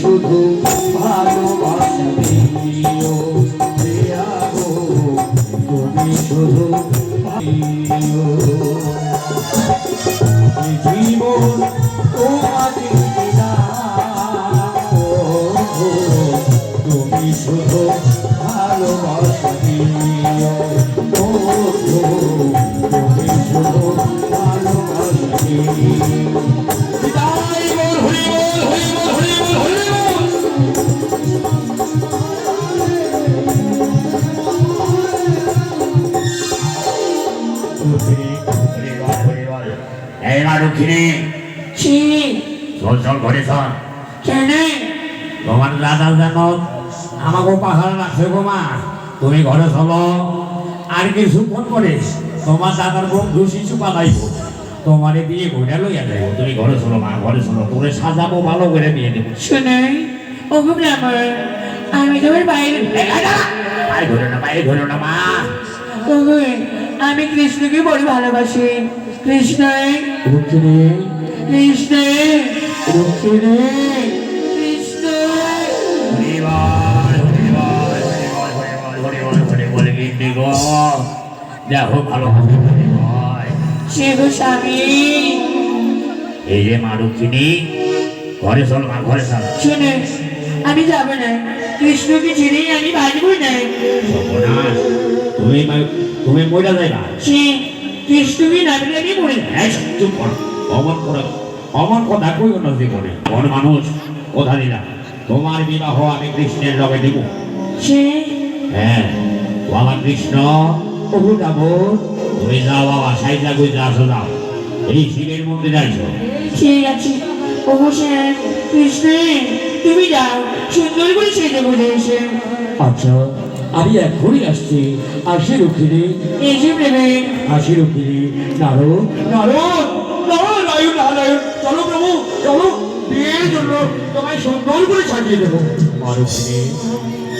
শুধু ভালোবাসা দিও প্রিয়া গো, তুমি শুধু দিও জীবন তোমাকে তুমি শুধু ভালোবাসা দিও। তুমি শুধু ভালোবাসা দিও। তোমার দাদা জানো আমাকে পাহাড় রাখছে গো মা। তুমি ঘরে চলো। আর কিছুক্ষণ করে তোমার দাদার বন্ধু শিশু পালাইব। তোমারে বিয়ে ঘুরে লইয়া যাইব। তুমি ঘরে চলো মা ঘরে চলো। তোরে সাজাবো ভালো করে বিয়ে দেবো। শুনে ও ব্রাহ্মণ আমি তোমার বাইরে বাইরে ঘুরে না বাইরে ঘুরে না মা। আমি কৃষ্ণকে বড় ভালোবাসি। কৃষ্ণ। রুক্মিণী। কৃষ্ণ। রুক্মিণী। দেখো ভালো শিব স্বামী এই যে মা রুক্মিণী ঘরে চল মা ঘরে চল। শুনে আমি যাব না। কৃষ্ণকে ছেড়ে আমি বাঁচব না। তুমি তুমি মরে সে যাই। এই চুপ কর। অমন করে অমন কথা কই না জীবনে। কোন মানুষ কথা দিলাম তোমার বিবাহ আমি কৃষ্ণের লগে দিব। সে হ্যাঁ আমার কৃষ্ণ প্রভু যাব। তুমি যাও বাবা সাইজা গুই যা আসো যাও। এই শিবের মন্দিরে আইছো ঠিক আছে। কৃষ্ণ তুমি যাও। সুন্দর করে সেজে বুঝে এসে। আচ্ছা। আমি এখনই আসছি আসি রুখিনি এসে প্রেমে। আসি রুখিনী নারদ। নারদ নারায়ণ। চলো প্রভু চলো। বিয়ের জন্য তোমায় সুন্দর করে সাজিয়ে দেবো। রুখিনী